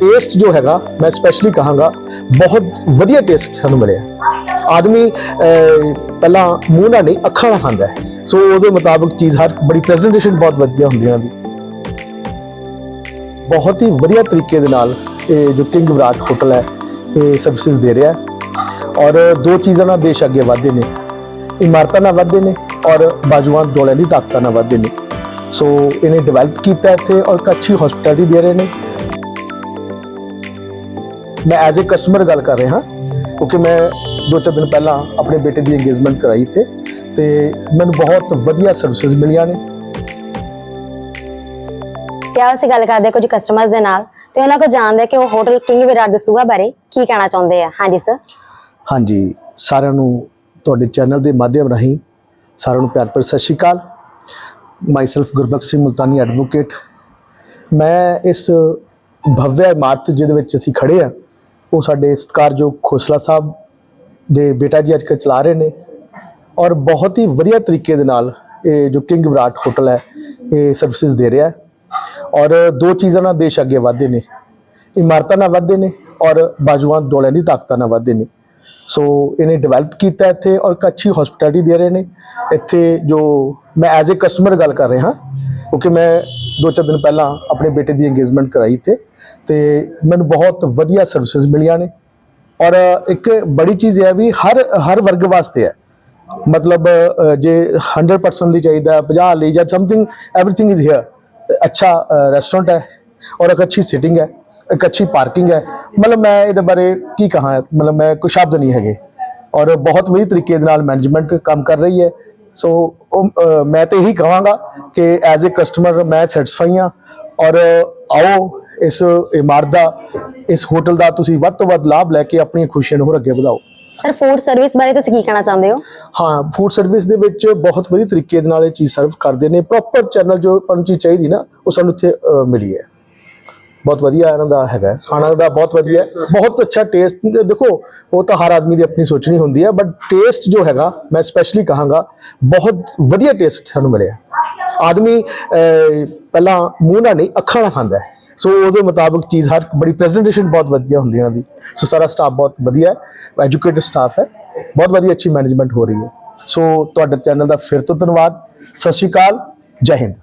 Taste ਜੋ ਹੈਗਾ ਮੈਂ ਸਪੈਸ਼ਲੀ ਕਹਾਂਗਾ ਬਹੁਤ ਵਧੀਆ ਟੇਸਟ ਸਾਨੂੰ ਮਿਲਿਆ ਆਦਮੀ ਅਹ, ਪਹਿਲਾਂ ਮੂੰਹ ਨਾਲ ਨਹੀਂ ਅੱਖਾਂ ਨਾਲ ਖਾਂਦਾ ਹੈ ਸੋ ਉਹਦੇ ਮੁਤਾਬਕ ਚੀਜ਼ ਹਰ ਬੜੀ ਪ੍ਰੈਜੈਂਟੇਸ਼ਨ ਬਹੁਤ ਵਧੀਆ ਹੁੰਦੀ ਹੈ ਉਹਦੀ ਬਹੁਤ ਹੀ ਵਧੀਆ ਤਰੀਕੇ ਦੇ ਨਾਲ ਇਹ ਜੋ ਕਿੰਗ ਵਿਰਾਟ ਹੋਟਲ ਹੈ ਇਹ ਸਰਵਿਸਿਜ਼ ਦੇ ਰਿਹਾ ਹੈ ਔਰ ਦੋ ਚੀਜ਼ਾਂ ਨਾਲ ਦੇਸ਼ ਅੱਗੇ ਵਧਦੇ ਨੇ ਇਮਾਰਤਾਂ ਨਾਲ ਵਧਦੇ ਨੇ ਔਰ ਬਾਜੂਆਂ ਡੋਲਿਆਂ ਦੀ ਤਾਕਤਾਂ ਨਾਲ ਵਧਦੇ ਨੇ ਸੋ ਇਹਨੇ ਡਿਵੈਲਪ ਕੀਤਾ ਇੱਥੇ ਔਰ ਇੱਕ ਅੱਛੀ ਹਸਪਿਟੈਲਿਟੀ ਦੇ ਰਹੇ ਨੇ ਮੈਂ ਐਜ਼ ਅ ਕਸਟਮਰ ਗੱਲ ਕਰ ਰਿਹਾ ਹਾਂ ਕਿਉਂਕਿ ਮੈਂ ਦੋ ਚਾਰ ਦਿਨ ਪਹਿਲਾਂ ਆਪਣੇ ਬੇਟੇ ਦੀ ਇੰਗੇਜਮੈਂਟ ਕਰਾਈ ਤੇ ਤੇ ਮੈਨੂੰ ਬਹੁਤ ਵਧੀਆ ਸਰਵਿਸਿਜ਼ ਮਿਲੀਆਂ ਨੇ। ਆਓ ਅਸੀਂ ਗੱਲ ਕਰਦੇ ਕੁਝ ਕਸਟਮਰਸ ਦੇ ਨਾਲ ਤੇ ਉਹਨਾਂ ਕੋਲ ਜਾਣਦੇ ਕਿ ਉਹ ਹੋਟਲ ਕਿੰਗ ਵਿਰਾਟ ਦਸੂਹਾ ਬਾਰੇ ਕੀ ਕਹਿਣਾ ਚਾਹੁੰਦੇ ਆ। ਹਾਂਜੀ ਸਰ ਹਾਂਜੀ ਸਾਰਿਆਂ ਨੂੰ ਤੁਹਾਡੇ ਚੈਨਲ ਦੇ ਮਾਧਿਅਮ ਰਾਹੀਂ ਸਾਰਿਆਂ ਨੂੰ ਪਿਆਰ ਭਰੀ ਸਤਿ ਸ਼੍ਰੀ ਅਕਾਲ। ਮਾਈਸੈਲਫ ਗੁਰਬਖਸ਼ ਸਿੰਘ ਮੁਲਤਾਨੀ ਐਡਵੋਕੇਟ ਮੈਂ ਇਸ ਭਵਯ ਇਮਾਰਤ ਜਿਹਦੇ ਵਿੱਚ ਅਸੀਂ ਖੜੇ ਆ ਉਹ ਸਾਡੇ ਸਤਿਕਾਰਯੋਗ ਖੋਸਲਾ ਸਾਹਿਬ ਦੇ ਬੇਟਾ ਜੀ ਅੱਜ ਕੱਲ੍ਹ ਚਲਾ ਰਹੇ ਨੇ ਔਰ ਬਹੁਤ ਹੀ ਵਧੀਆ ਤਰੀਕੇ ਦੇ ਨਾਲ ਇਹ ਜੋ ਕਿੰਗ ਵਿਰਾਟ ਹੋਟਲ ਹੈ, ਇਹ ਸਰਵਿਸਿਜ਼ ਦੇ ਰਿਹਾ ਔਰ ਦੋ ਚੀਜ਼ਾਂ ਨਾਲ ਦੇਸ਼ ਅੱਗੇ ਵਧਦੇ ਨੇ। ਇਮਾਰਤਾਂ ਨਾਲ ਵਧਦੇ ਨੇ ਔਰ ਬਾਜੂਆਂ ਡੋਲਿਆਂ ਦੀ ਤਾਕਤਾਂ ਨਾਲ ਵਧਦੇ ਨੇ। ਸੋ ਇਹਨੇ ਡਿਵੈਲਪ ਕੀਤਾ ਇੱਥੇ ਔਰ ਇੱਕ ਅੱਛੀ ਹਸਪਿਟੈਲਿਟੀ ਦੇ ਰਹੇ ਨੇ। ਇੱਥੇ ਜੋ ਮੈਂ ਐਜ਼ ਅ ਕਸਟਮਰ ਗੱਲ ਕਰ ਰਿਹਾ, ਕਿਉਂਕਿ ਮੈਂ ਦੋ ਚਾਰ ਦਿਨ ਪਹਿਲਾਂ ਆਪਣੇ ਬੇਟੇ ਦੀ ਇੰਗੇਜਮੈਂਟ ਕਰਾਈ ਤੇ ਤੇ ਮੈਨੂੰ ਬਹੁਤ ਵਧੀਆ ਸਰਵਿਸਿਜ਼ ਮਿਲੀਆਂ ਨੇ ਔਰ ਇੱਕ ਬੜੀ ਚੀਜ਼ ਇਹ ਹੈ ਵੀ ਹਰ ਹਰ ਵਰਗ ਵਾਸਤੇ ਹੈ ਮਤਲਬ ਅ, ਜੇ 100% ਲਈ ਚਾਹੀਦਾ ਹੈ, 50 ਲਈ ਜਾਂ ਸਮਥਿੰਗ एवरीथिंग ਇਜ਼ ਹੇਅਰ ਅੱਛਾ ਰੈਸਟੋਰੈਂਟ ਹੈ ਔਰ ਇੱਕ ਅੱਛੀ ਸਿਟਿੰਗ ਹੈ ਇੱਕ ਅੱਛੀ ਪਾਰਕਿੰਗ ਹੈ ਮਤਲਬ ਮੈਂ ਇਹਦੇ ਬਾਰੇ ਕੀ ਕਹਾਂ ਮਤਲਬ ਮੈਂ ਕੋਈ ਸ਼ਬਦ ਨਹੀਂ ਹੈਗੇ ਔਰ ਬਹੁਤ ਵਧੀਆ ਤਰੀਕੇ ਦੇ ਨਾਲ ਮੈਨੇਜਮੈਂਟ ਕੰਮ ਕਰ ਰਹੀ ਹੈ ਸੋ ਉਹ, ਅ, ਮੈਂ ਤੇ ਇਹੀ ਕਹਾਂਗਾ ਕਿ ਐਜ਼ ਅ ਕਸਟਮਰ ਮੈਂ ਸੈਟੀਸਫਾਈ ਹਾਂ ਔਰ ਆਓ ਇਸ ਇਮਾਰਤ ਦਾ ਇਸ ਹੋਟਲ ਦਾ ਤੁਸੀਂ ਵੱਧ ਤੋਂ ਵੱਧ ਲਾਭ ਲੈ ਕੇ ਆਪਣੀਆਂ ਖੁਸ਼ੀਆਂ ਨੂੰ ਹੋਰ ਅੱਗੇ ਵਧਾਓ। ਸਰ ਫੂਡ ਸਰਵਿਸ ਬਾਰੇ ਤੁਸੀਂ ਕੀ ਕਹਿਣਾ ਚਾਹੁੰਦੇ ਹੋ? ਹਾਂ ਫੂਡ ਸਰਵਿਸ ਦੇ ਵਿੱਚ ਬਹੁਤ ਵਧੀਆ ਤਰੀਕੇ ਦੇ ਨਾਲ ਇਹ ਚੀਜ਼ ਸਰਵ ਕਰਦੇ ਨੇ। ਪ੍ਰੋਪਰ ਚੈਨਲ ਜੋ ਚੀਜ਼ ਚਾਹੀਦੀ ਨਾ ਉਹ ਸਾਨੂੰ ਇੱਥੇ ਮਿਲੀ ਹੈ। ਬਹੁਤ ਵਧੀਆ ਇਹਨਾਂ ਦਾ ਹੈਗਾ। ਖਾਣਾ ਦਾ ਬਹੁਤ ਵਧੀਆ ਹੈ। ਬਹੁਤ ਅੱਛਾ ਟੇਸਟ ਦੇਖੋ ਉਹ ਤਾਂ ਹਰ ਆਦਮੀ ਦੀ ਆਪਣੀ ਸੋਚਣੀ ਹੁੰਦੀ ਹੈ ਬਟ ਟੇਸਟ ਜੋ ਹੈਗਾ ਮੈਂ ਸਪੈਸ਼ਲੀ ਕਹਾਂਗਾ ਬਹੁਤ ਵਧੀਆ ਟੇਸਟ ਸਾਨੂੰ ਮਿਲਿਆ। ਆਦਮੀ ਪਹਿਲਾਂ ਮੂੰਹ ਨਾਲ ਨਹੀਂ, ਅੱਖਾਂ ਨਾਲ ਖਾਂਦਾ ਹੈ। ਸੋ ਉਹਦੇ ਮੁਤਾਬਕ ਚੀਜ਼ ਹਰ ਬੜੀ ਪ੍ਰੈਜੈਂਟੇਸ਼ਨ ਬਹੁਤ ਵਧੀਆ ਹੁੰਦੀ ਹੈ ਇਹਨਾਂ ਦੀ। ਸੋ ਸਾਰਾ ਸਟਾਫ ਬਹੁਤ ਵਧੀਆ ਹੈ। ਐਜੂਕੇਟਡ ਸਟਾਫ ਹੈ। ਬਹੁਤ ਵਧੀਆ ਅੱਛੀ ਮੈਨੇਜਮੈਂਟ ਹੋ ਰਹੀ ਹੈ। ਸੋ ਤੁਹਾਡੇ ਚੈਨਲ ਦਾ ਫਿਰ ਤੋਂ ਧੰਨਵਾਦ। ਸਤਿ ਸ਼੍ਰੀ ਅਕਾਲ। ਜੈ ਹਿੰਦ।